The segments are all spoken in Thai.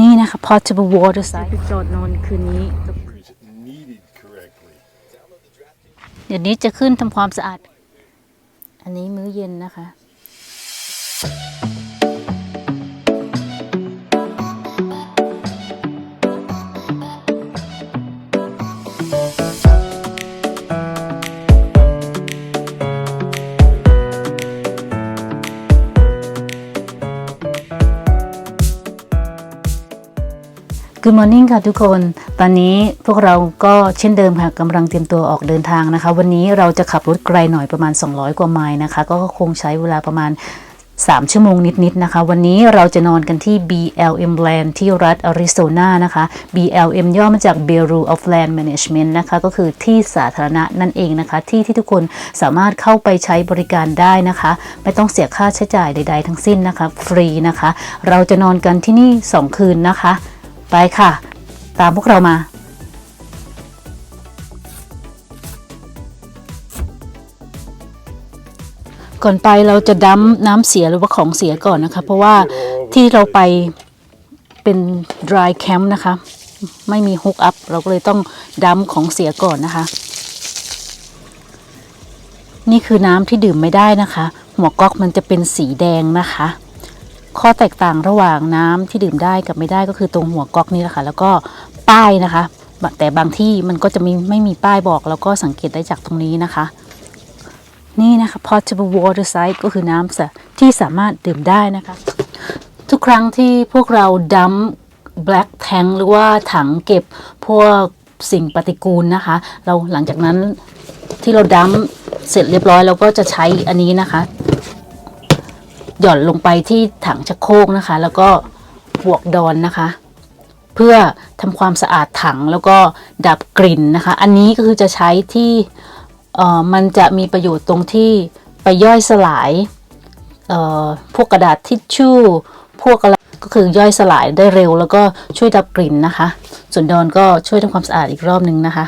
นี่นะคะ portable water side จอดนอนคืนนี้ is kneaded correctly. เดี๋ยวนี้จะขึ้นทำความสะอาด อันนี้มื้อเย็นนะคะ Good morning ค่ะทุกคน ตอนนี้พวกเราก็เช่นเดิมค่ะกำลังเตรียมตัวออกเดินทางนะคะ วันนี้เราจะขับรถไกลหน่อยประมาณ 200 กว่าไมล์นะคะ ก็คงใช้เวลาประมาณ 3 ชั่วโมงนิดๆนะคะ วันนี้เราจะนอนกันที่ BLM Land ที่รัฐอาริโซนานะคะ BLM ย่อมาจาก Bureau of Land Management นะคะก็คือที่สาธารณะนั่นเองนะคะ ที่ที่ทุกคนสามารถเข้าไปใช้บริการได้นะคะ ไม่ต้องเสียค่าใช้จ่ายใด ๆ ทั้งสิ้นนะคะ ฟรีนะคะ เราจะนอนกันที่นี่ 2 คืนนะคะ ไปค่ะ ตามพวกเรามา ก่อนไปเราจะดั้มน้ำเสียหรือว่าของเสียก่อนนะคะ เพราะว่าที่เราไปเป็น dry camp นะคะ ไม่มี hook up เราก็เลยต้องดั้มของเสียก่อนนะคะ นี่คือน้ำที่ดื่มไม่ได้นะคะ หัวก๊อกมันจะเป็นสีแดงนะคะ ข้อแตกต่างระหว่างน้ำที่ดื่มได้กับไม่ได้ก็คือตรงหัวก๊อกนี่แหละค่ะ แล้วก็ป้ายนะคะ แต่บางที่มันก็จะมีไม่มีป้ายบอก แล้วก็สังเกตได้จากตรงนี้นะคะ นี่นะคะ portable water site ก็คือน้ำที่สามารถดื่มได้นะคะ ทุกครั้งที่พวกเราดัม black tank หรือว่าถังเก็บพวกสิ่งปฏิกูลนะคะ เราหลังจากนั้นที่เราดัมเสร็จเรียบร้อยเราก็จะใช้อันนี้นะคะ หย่อนลงไปที่ถังชักโครกนะคะ แล้วก็บวกดอนนะคะ เพื่อทำความสะอาดถังแล้วก็ดับกลิ่นนะคะ อันนี้ก็คือจะใช้ที่เออมันจะมีประโยชน์ตรงที่ไปย่อยสลายเอ่อพวกกระดาษทิชชู่ พวกอะไรก็คือย่อยสลายได้เร็ว แล้วก็ช่วยดับกลิ่นนะคะ ส่วนดอนก็ช่วยทำความสะอาดอีกรอบนึงนะคะ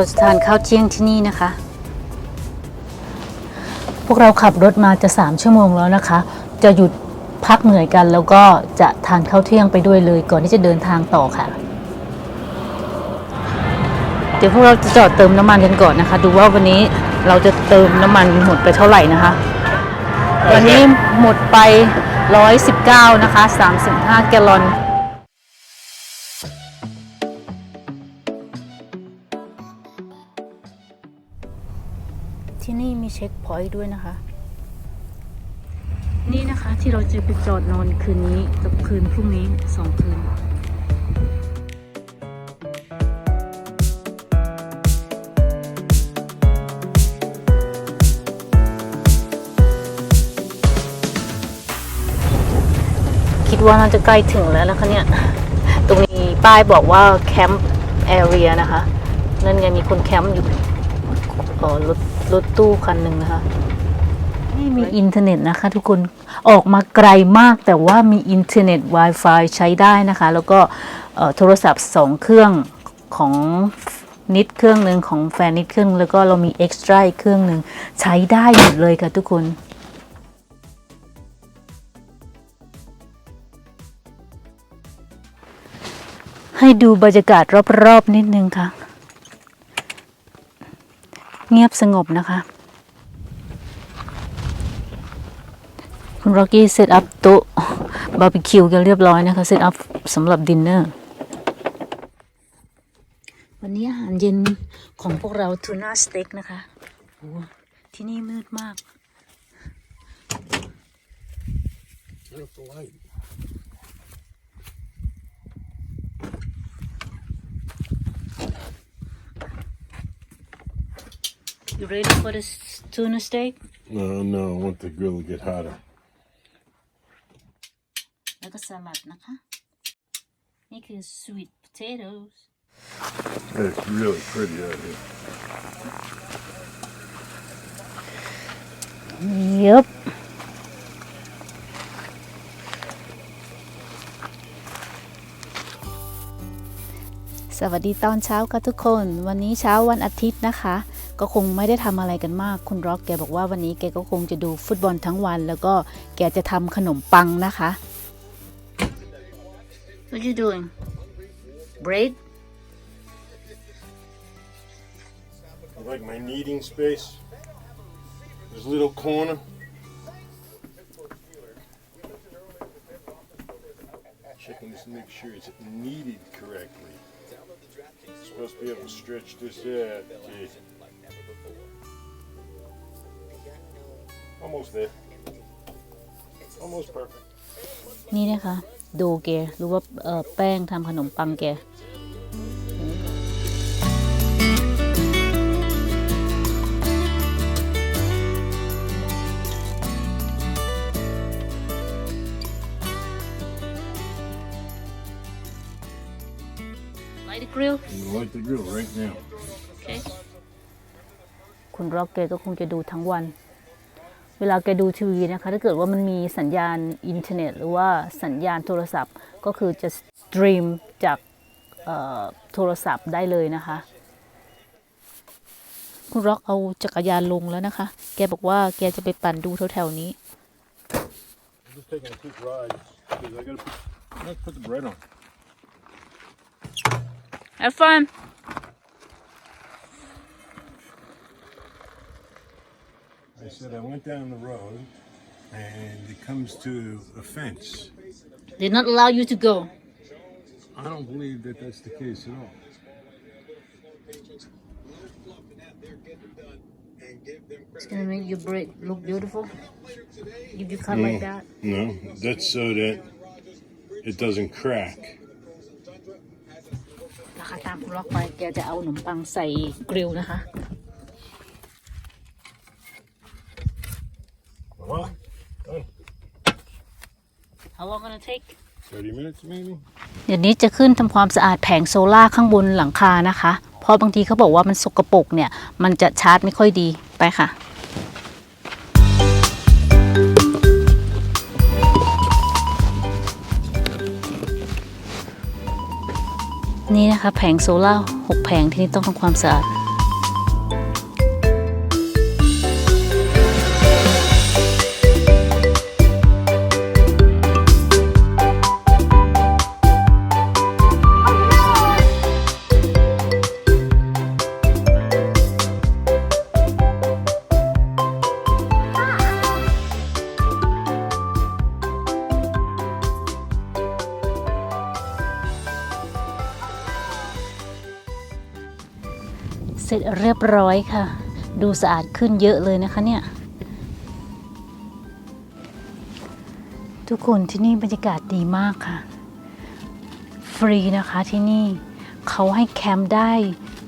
เราจะทานข้าวเที่ยงที่นี่นะคะ พวกเราขับรถมาจะสามชั่วโมงแล้วนะคะ จะหยุดพักเหนื่อยกันแล้วก็จะทานข้าวเที่ยงไปด้วยเลย ก่อนที่จะเดินทางต่อค่ะ เดี๋ยวพวกเราจะจอดเติมน้ำมันกันก่อนนะคะ ดูว่าวันนี้เราจะเติมน้ำมันหมดไปเท่าไหร่นะคะ วันนี้หมดไป 119 นะคะ 35 แกลลอน เช็คพอยต์ด้วยนะคะ นี่นะคะที่เราจะไปจอดนอนคืนนี้กับคืนพรุ่งนี้สองคืนคิดว่าน่าจะใกล้ถึงแล้วนะคะเนี่ย ตรงนี้ป้ายบอกว่าแคมป์แอเรียนะคะ นั่นไงมีคนแคมป์อยู่เอ่อรถ รถตู้คันหนึ่งนะคะนี่มีอินเทอร์เน็ตนะคะ ทุกคนออกมาไกลมากแต่ว่ามีอินเทอร์เน็ต Wi-Fi ใช้ได้นะคะ แล้วก็โทรศัพท์สองเครื่องของนิดเครื่องหนึ่งของแฟนนิดเครื่อง แล้วก็เรามีเอ็กซ์ตร้าอีกเครื่องหนึ่งใช้ได้หมดเลยค่ะทุกคนให้ดูบรรยากาศรอบ ๆ นิดนึงค่ะ เงียบสงบนะคะ คุณร็อกกี้เซตอัพโต๊ะบาร์บีคิวกันเรียบร้อยนะคะเซตอัพสำหรับดินเนอร์ วันนี้อาหารเย็นของพวกเราทูน่าสเต็กนะคะโอ้ที่นี่มืดมาก That's the light. You ready for the tuna steak No, no, I want the grill to get hotter. แล้วก็สลัดนะคะ นี่คือ sweet potatoes It's really pretty out here. เย็บสวัสดีตอนเช้าค่ะทุกคน วันนี้เช้าวันอาทิตย์นะคะ ก็คงไม่ได้ทำอะไรกันมาก คุณร็อกแกบอกว่าวันนี้แกก็คงจะดูฟุตบอลทั้งวัน แล้วก็แกจะทำขนมปังนะคะ What you doing? Bread? I like my kneading space. This little corner. Almost there. Almost perfect. นี่นะคะดูแกรู้ว่าเอ่อแป้งทำขนมปังแก Light the grill You like the grill right now. Okay คุณร็อกเกก็คงจะดูทั้งวัน เวลาแกดูทีวีนะคะ ถ้าเกิดว่ามันมีสัญญาณอินเทอร์เน็ต หรือว่าสัญญาณโทรศัพท์ ก็คือจะสตรีมจากเอ่อโทรศัพท์ได้เลยนะคะ คุณร็อกเอาจักรยานลงแล้วนะคะ แกบอกว่าแกจะไปปั่นดูแถวๆนี้ I'm just I said I went down the road and it comes to a fence. They not allow you to go I don't believe that that's the case at all. It's gonna make your bread look beautiful if you cut like that No, that's so that it doesn't crack. นะคะตามคุณล็อกไป แกจะเอาขนมปังใส่กริลนะคะ How long gonna take Thirty minutes maybe. เดี๋ยวนี้จะขึ้นทำความสะอาดแผงโซล่าร์ข้างบนหลังคานะคะ เพราะบางทีเขาบอกว่ามันสกปรกเนี่ย มันจะชาร์จไม่ค่อยดีไปค่ะ นี่นะคะแผงโซล่าร์หกแผงที่นี่ต้องทำความสะอาด สร็จเรียบร้อยค่ะ ดูสะอาดขึ้นเยอะเลยนะคะเนี่ย ทุกคนที่นี่บรรยากาศดีมากค่ะ ฟรีนะคะที่นี่เขาให้แคมป์ได้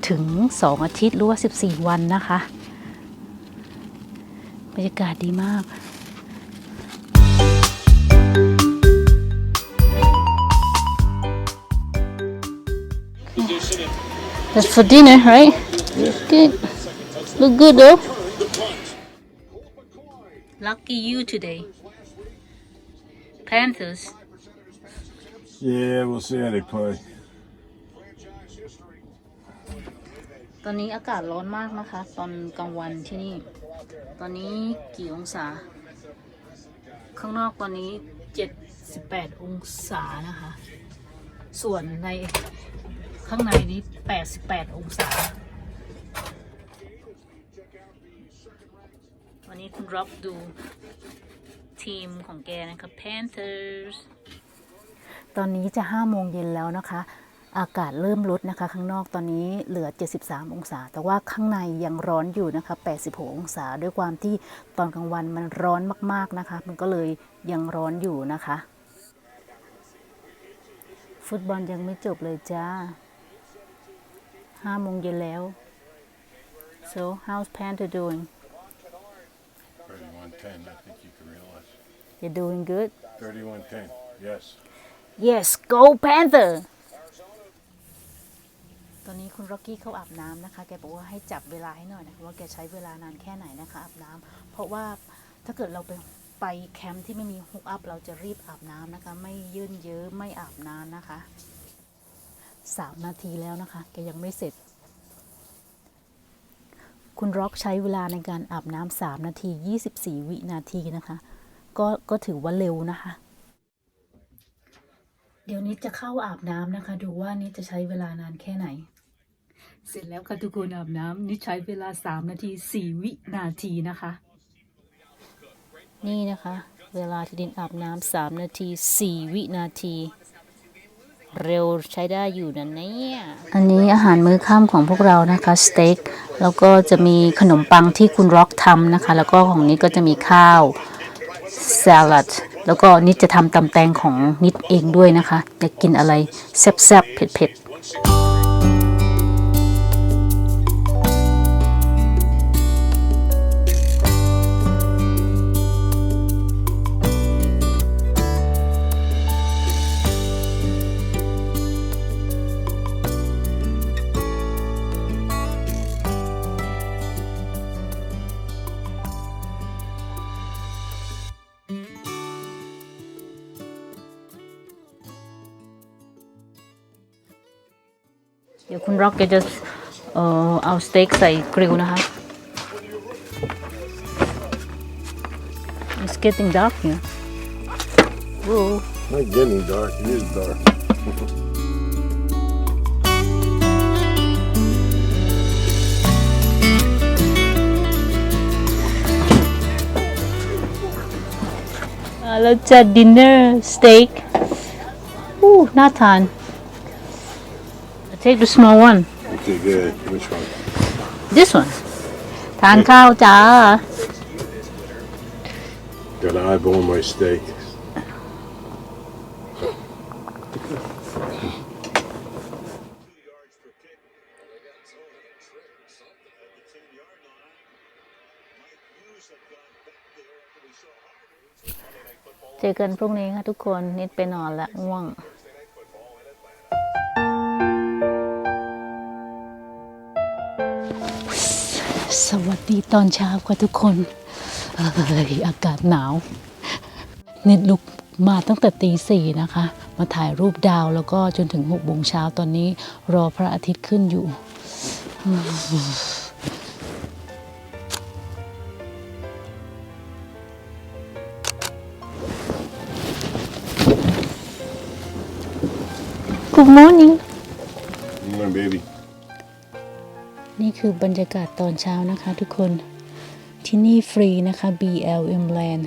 ถึง 2 อาทิตย์หรือว่า 14 วันนะคะ บรรยากาศดีมาก That's for dinner, right? Good. Look good though. Lucky you today. Panthers. Yeah, we'll see how they play. ตอนนี้อากาศร้อนมากนะคะ ตอนกลางวันที่นี่ ตอนนี้กี่องศา ข้างนอกตอนนี้ 78 องศานะคะ ส่วนในข้างในนี้ 88 องศา วันนี้คุณร็อบดูทีมของแกนะคะ Panthers ตอนนี้จะ5โมงเย็นแล้วนะคะ อากาศเริ่มลดนะคะ ข้างนอกตอนนี้เหลือ 73 องศา แต่ว่าข้างในยังร้อนอยู่นะคะ 86 องศา ด้วยความที่ตอนกลางวันมันร้อนมาก ๆนะคะ มันก็เลยยังร้อนอยู่นะคะ ฟุตบอลยังไม่จบเลยจ้า5โมงเย็นแล้ว so how's Panther doing 3110, I think you can realize. you're doing good 3110, yes. yes go Panther ตอนนี้คุณร็อกกี้เขาอาบน้ำนะคะ แกบอกว่าให้จับเวลาให้หน่อยนะคะว่าแกใช้เวลานานแค่ไหนนะคะอาบน้ำเพราะว่าถ้าเกิดเราไปไปแคมป์ที่ไม่มีฮุกอัพเราจะรีบอาบน้ำนะคะ ไม่ยื่นเยื้อไม่อาบน้ำนะคะสามนาทีแล้วนะคะ แกยังไม่เสร็จ คุณร็อกใช้เวลาในการอาบน้ำสามนาที24วินาทีนะคะ ก็ก็ถือว่าเร็วนะคะ เดี๋ยวนี้จะเข้าอาบน้ำนะคะ ดูว่านี่จะใช้เวลานานแค่ไหน เสร็จแล้วค่ะทุกคนอาบน้ำนี่ใช้เวลา3นาที4วินาทีนะคะ นี่นะคะ เวลาที่ดินอาบน้ำ3นาที4วินาทีเร็วใช้ได้อยู่นะเนี่ย อันนี้อาหารมื้อค่ำของพวกเรานะคะ สเต็ก แล้วก็จะมีขนมปังที่คุณร็อกทำนะคะ แล้วก็ของนี้ก็จะมีข้าวสลัดแล้วก็นิดจะทำตำแตงของนิดเองด้วยนะคะอยากกินอะไรแซ่บๆเผ็ดๆ เดี๋ยวคุณร็อกแกจะเอ่อเอาสเต็กใส่กริลนะคะ It's getting dark here. Whoa. Not getting dark. It is dark. Uh, แล้วจะ dinner steak อู้น่าทาน Take the small one Okay, good. Which one? this one ทานข้าวจ้า Got an eyeball on my steak. J เจอกันพรุ่งนี้ค่ะทุกคน นิดไปนอนละง่วง สวัสดีตอนเช้าค่ะทุกคนเอ้ยอากาศหนาวนิดลุกมาตั้งแต่ตีสี่นะคะ มาถ่ายรูปดาวแล้วก็จนถึงหกโมงเช้าตอนนี้รอพระอาทิตย์ขึ้นอยู่ Good morning Come on, baby. นี่คือบรรยากาศตอนเช้านะคะทุกคนที่นี่ฟรีนะคะ BLM Land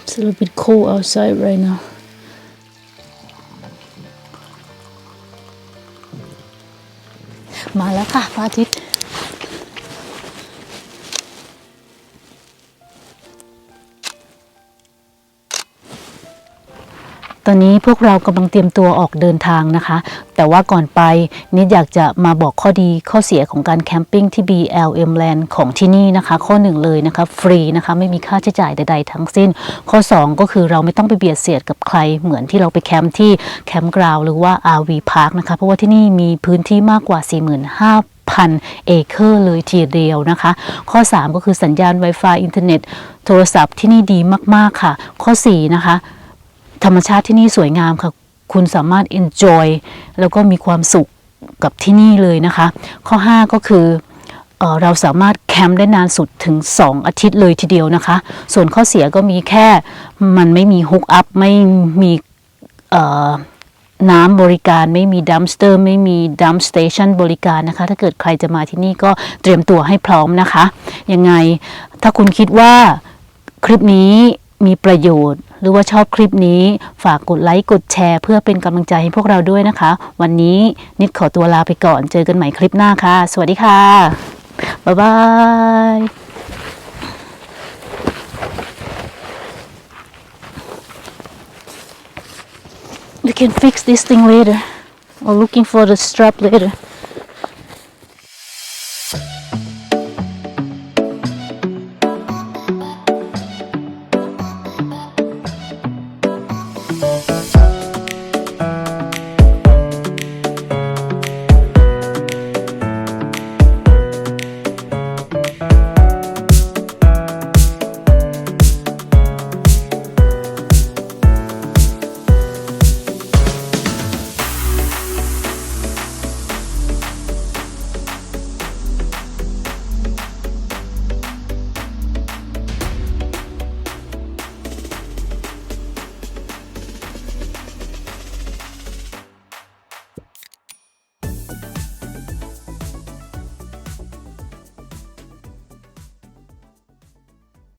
It's a little bit cold outside right now มาแล้วค่ะพระอาทิตย์ ตอนนี้พวกเรากำลังเตรียมตัวออกเดินทางนะคะ แต่ว่าก่อนไปนิดอยากจะมาบอกข้อดีข้อเสียของการแคมปิ้งที่ BLM Land ของที่นี่นะคะ ข้อหนึ่งเลยนะคะ ฟรีนะคะ ไม่มีค่าใช้จ่ายใด ๆ ทั้งสิ้น ข้อ 2 ก็คือเราไม่ต้องไปเบียดเสียดกับใครเหมือนที่เราไปแคมป์ที่แคมป์กราวหรือว่า RV Park นะคะ เพราะว่าที่นี่มีพื้นที่มากกว่า 45,000พันเอเคอร์เลยทีเดียวนะคะ ข้อ 3 ก็คือสัญญาณ Wi-Fi อินเทอร์เน็ต โทรศัพท์ที่นี่ดีมาก ๆ ค่ะ ข้อ 4 นะคะ ธรรมชาติที่นี่สวยงามค่ะ คุณสามารถ enjoy แล้วก็มีความสุขกับที่นี่เลยนะคะ ข้อ 5 ก็คือเออเราสามารถแคมป์ได้นานสุดถึง 2 อาทิตย์เลยทีเดียวนะคะ ส่วนข้อเสียก็มีแค่มันไม่มีฮุกอัพไม่มีน้ำบริการไม่มีดัมสเตอร์ไม่มีดัมสเตชันบริการนะคะ ถ้าเกิดใครจะมาที่นี่ก็เตรียมตัวให้พร้อมนะคะ ยังไงถ้าคุณคิดว่าคลิปนี้ มีประโยชน์ หรือว่าชอบคลิปนี้ฝากกดไลค์กดแชร์ เพื่อเป็นกำลังใจให้พวกเราด้วยนะคะ วันนี้นิดขอตัวลาไปก่อนเจอกันใหม่คลิปหน้าค่ะ สวัสดีค่ะ บ๊ายบาย We can fix this thing later or looking for the strap later